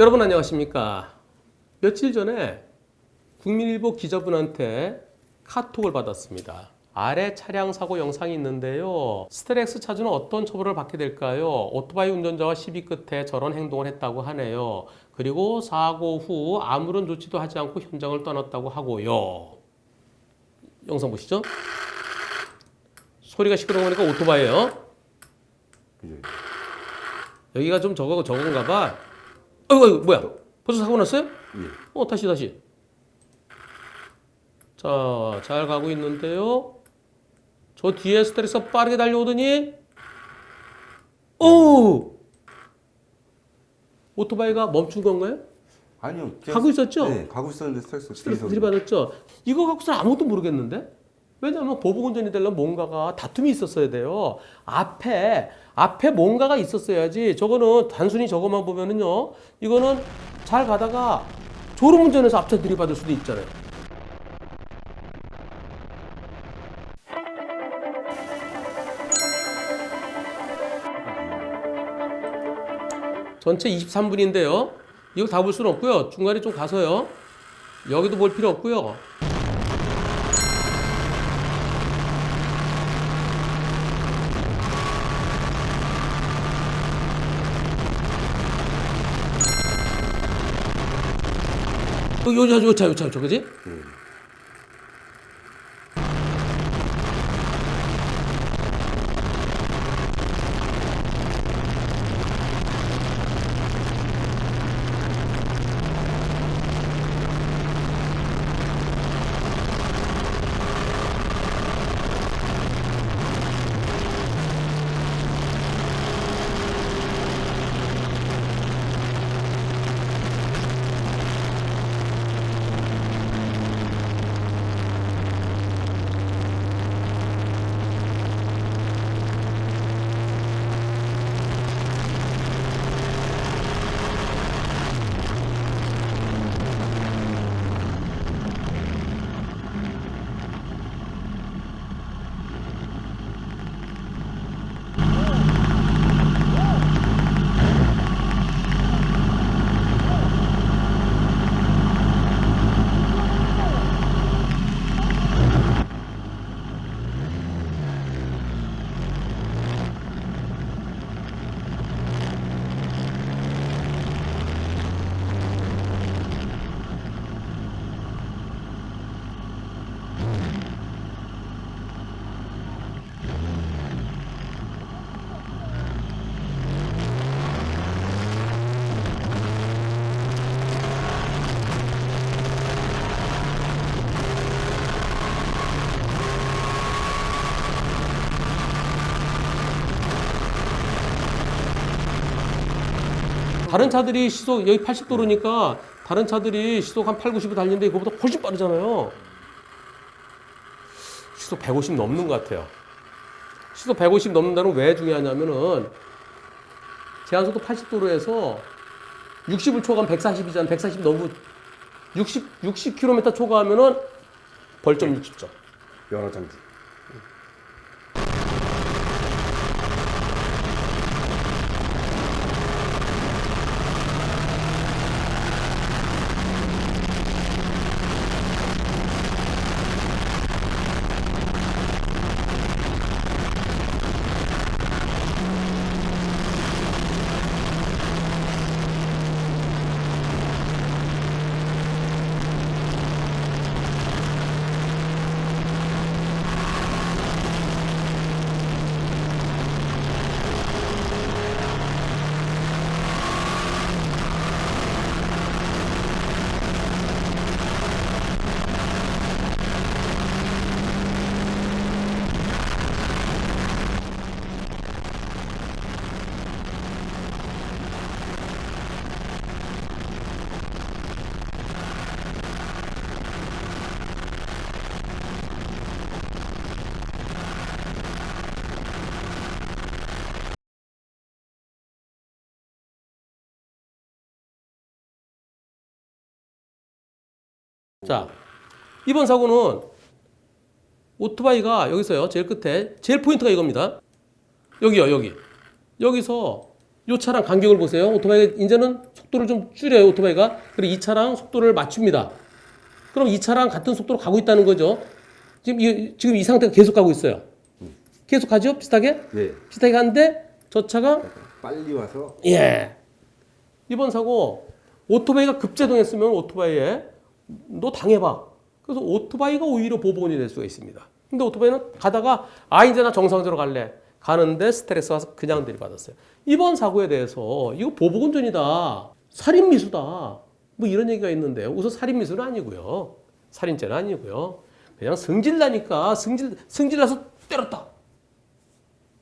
여러분 안녕하십니까? 며칠 전에 국민일보 기자분한테 카톡을 받았습니다. 아래 차량 사고 영상이 있는데요. 스트렉스 차주는 어떤 처벌을 받게 될까요? 오토바이 운전자와 시비 끝에 저런 행동을 했다고 하네요. 그리고 사고 후 아무런 조치도 하지 않고 현장을 떠났다고 하고요. 영상 보시죠. 소리가 시끄러우니까 오토바이예요. 그죠? 여기가 좀 저거 저건가 봐. 어이구, 어이구 뭐야? 벌써 사고 났어요? 예. 어 다시 다시. 자, 잘 가고 있는데요. 저 뒤에 스트레스 빠르게 달려오더니 오! 오토바이가 멈춘 건가요? 아니요. 가고 있었죠? 네, 가고 있었는데 스트레스 스트레스 들이받았죠. 이거 갖고서 아무것도 모르겠는데? 왜냐하면 보복 운전이 되려면 뭔가가 다툼이 있었어야 돼요. 앞에 앞에 뭔가가 있었어야지. 저거는 단순히 저것만 보면은요. 이거는 잘 가다가 졸음 운전해서 앞차 들이받을 수도 있잖아요. 전체 23분인데요. 이거 다 볼 수는 없고요. 중간에 좀 가서요. 여기도 볼 필요 없고요. 요, 요, 요, 차, 요, 차, 요, 차, 그지? 다른 차들이 시속 여기 80도로니까 다른 차들이 시속 한 8, 90을 달리는데 이거보다 훨씬 빠르잖아요. 시속 150 넘는 것 같아요. 시속 150 넘는다는 건왜 중요하냐면은 제한속도 80도로에서 60을 초과하면 140이잖아. 140 너무 60 60km 초과하면은 벌점 60점. 면허 장치. 자, 이번 사고는 오토바이가 여기서요. 제일 끝에 제일 포인트가 이겁니다. 여기요, 여기. 여기서 이 차랑 간격을 보세요. 오토바이가 이제는 속도를 좀 줄여요. 오토바이가. 그리고 이 차랑 속도를 맞춥니다. 그럼 이 차랑 같은 속도로 가고 있다는 거죠. 지금 이, 지금 이 상태가 계속 가고 있어요. 계속 가죠? 비슷하게? 네. 비슷하게 가는데 저 차가 빨리 와서 예. 이번 사고 오토바이가 급제동했으면 오토바이에 너 당해봐. 그래서 오토바이가 오히려 보복원이 될 수가 있습니다. 근데 오토바이는 가다가 아 이제 나 정상적으로 갈래. 가는데 스트레스 가서 그냥 들이받았어요. 이번 사고에 대해서 이거 보복운전이다. 살인미수다. 뭐 이런 얘기가 있는데 우선 살인미수는 아니고요. 살인죄는 아니고요. 그냥 승질나니까 승질 승질나서 때렸다.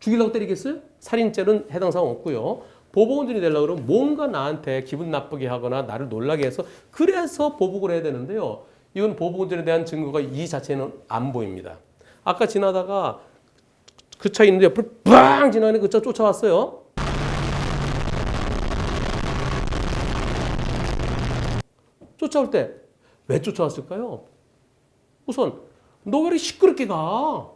죽이려고 때리겠어요? 살인죄는 해당 사항 없고요. 보복운전이 되려고 그러면 뭔가 나한테 기분 나쁘게 하거나 나를 놀라게 해서 그래서 보복을 해야 되는데요. 이건 보복운전에 대한 증거가 이 자체는 안 보입니다. 아까 지나다가 그 차 있는데 옆으로 빵 지나가는 그 차 쫓아왔어요. 쫓아올 때 왜 쫓아왔을까요? 우선 너 왜 이렇게 시끄럽게 가?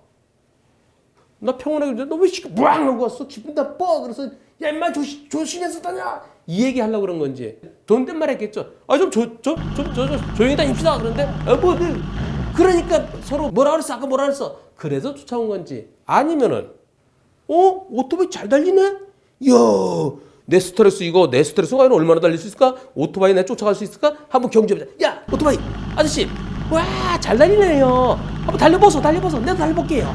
나 평온하게 너왜 시끄 뭐랑 하고 왔어? 기분 나빠. 그래서 야 조시, 조심해서 다녀. 이 얘기 하려고 그런 건지 존댓말 했겠죠. 아좀저좀좀저 조용히 다닙시다. 그런데 어뭐 네. 그러니까 서로 뭐라 그랬어? 아까 뭐라 그랬어? 그래서 쫓아온 건지 아니면은 어 오토바이 잘 달리네? 이야 내 스트레스 이거 내 스트레스가 얼마나 달릴 수 있을까? 오토바이 내 쫓아갈 수 있을까? 한번 경주해보자. 야 오토바이 아저씨 와 잘 달리네요. 한번 달려보소 달려보소. 내가 달려볼게요.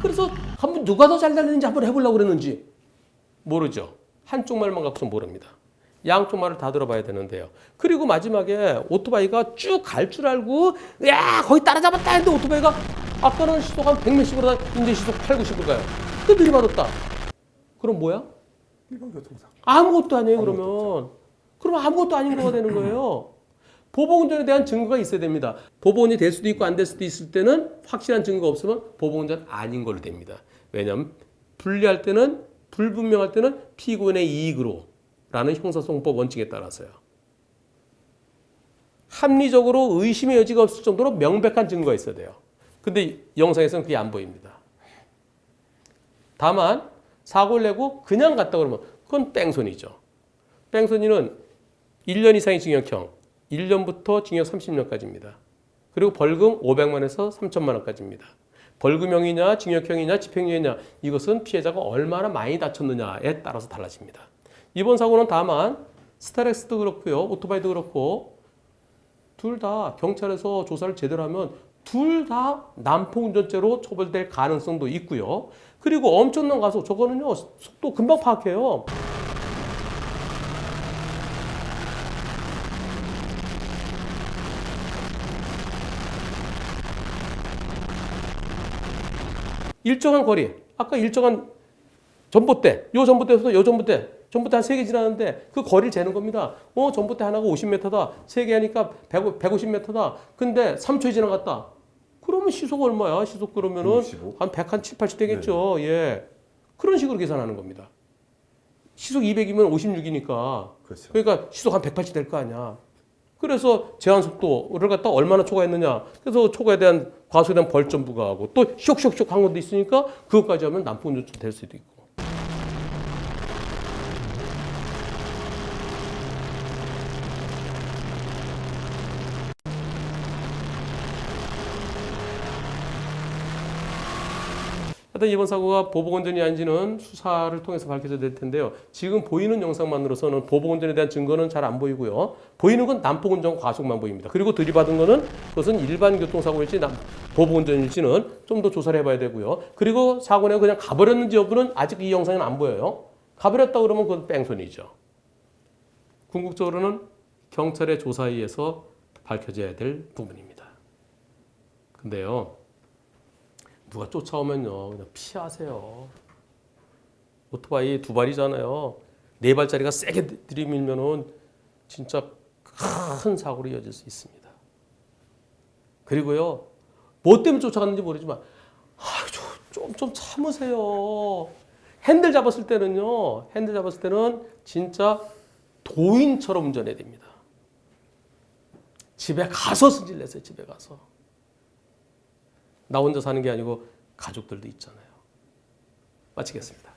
그래서 한번 누가 더 잘 달리는지 한번 해보려고 그랬는지 모르죠. 한쪽 말만 갖고서 모릅니다. 양쪽 말을 다 들어봐야 되는데요. 그리고 마지막에 오토바이가 쭉 갈 줄 알고 야 거의 따라잡았다 했는데 오토바이가 아까는 시속 한 100몇십으로 다 이제 시속 8, 90으로 가요. 또 들이받았다. 그럼 뭐야? 일반 교통사. 아무것도 아니에요 그러면. 그럼 아무것도 아닌 거가 되는 거예요. 보복운전에 대한 증거가 있어야 됩니다. 보복운이 될 수도 있고 안 될 수도 있을 때는 확실한 증거가 없으면 보복운전 아닌 걸로 됩니다. 왜냐하면 불리할 때는 불분명할 때는 피고인의 이익으로 라는 형사소송법 원칙에 따라서요. 합리적으로 의심의 여지가 없을 정도로 명백한 증거가 있어야 돼요. 근데 영상에서는 그게 안 보입니다. 다만 사고를 내고 그냥 갔다 그러면 그건 뺑소니죠. 뺑소니는 1년 이상의 징역형, 1년부터 징역 30년까지입니다. 그리고 벌금 500만에서 3천만 원까지입니다. 벌금형이냐, 징역형이냐, 집행유예냐 이것은 피해자가 얼마나 많이 다쳤느냐에 따라서 달라집니다. 이번 사고는 다만 스타렉스도 그렇고요, 오토바이도 그렇고 둘 다 경찰에서 조사를 제대로 하면 둘 다 난폭 운전죄로 처벌될 가능성도 있고요. 그리고 엄청난 가속 저거는요 속도 금방 파악해요. 일정한 거리 아까 일정한 전봇대 요 전봇대에서 요 전봇대 전봇대 한 세 개 지나는데 그 거리를 재는 겁니다. 어 전봇대 하나가 50m다 세 개 하니까 100, 150m다 근데 3초에 지나갔다. 그러면 시속 얼마야? 시속 그러면은 65? 한 100, 한 7, 80 되겠죠. 예. 그런 식으로 계산하는 겁니다. 시속 200이면 56이니까. 그렇죠. 그러니까 시속 한 180 될 거 아니야. 그래서 제한 속도를 갖다 얼마나 초과했느냐. 그래서 초과에 대한 대한 벌점 부과하고 또 쇽쇽쇽 한 것도 있으니까 그것까지 하면 난폭운전죄 될 수도 있고. 하여튼 이번 사고가 보복운전이 아닌지는 수사를 통해서 밝혀져야 될 텐데요. 지금 보이는 영상만으로서는 보복운전에 대한 증거는 잘 안 보이고요. 보이는 건 난폭운전 과속만 보입니다. 그리고 들이받은 거는 그것은 일반 교통사고일지 남- 보복운전일지는 좀 더 조사를 해봐야 되고요. 그리고 사고 내고 그냥 가버렸는지 여부는 아직 이 영상에는 안 보여요. 가버렸다 그러면 그건 뺑소니죠. 궁극적으로는 경찰의 조사에 의해서 밝혀져야 될 부분입니다. 근데요. 누가 쫓아오면요 그냥 피하세요. 오토바이 두 발이잖아요. 네 발짜리가 세게 들이밀면은 진짜 큰 사고로 이어질 수 있습니다. 그리고요 뭐 때문에 쫓아갔는지 모르지만 아좀좀 참으세요. 핸들 잡았을 때는요 핸들 잡았을 때는 진짜 도인처럼 운전해야 됩니다. 집에 가서 승질 내세요. 집에 가서. 나 혼자 사는 게 아니고 가족들도 있잖아요. 마치겠습니다.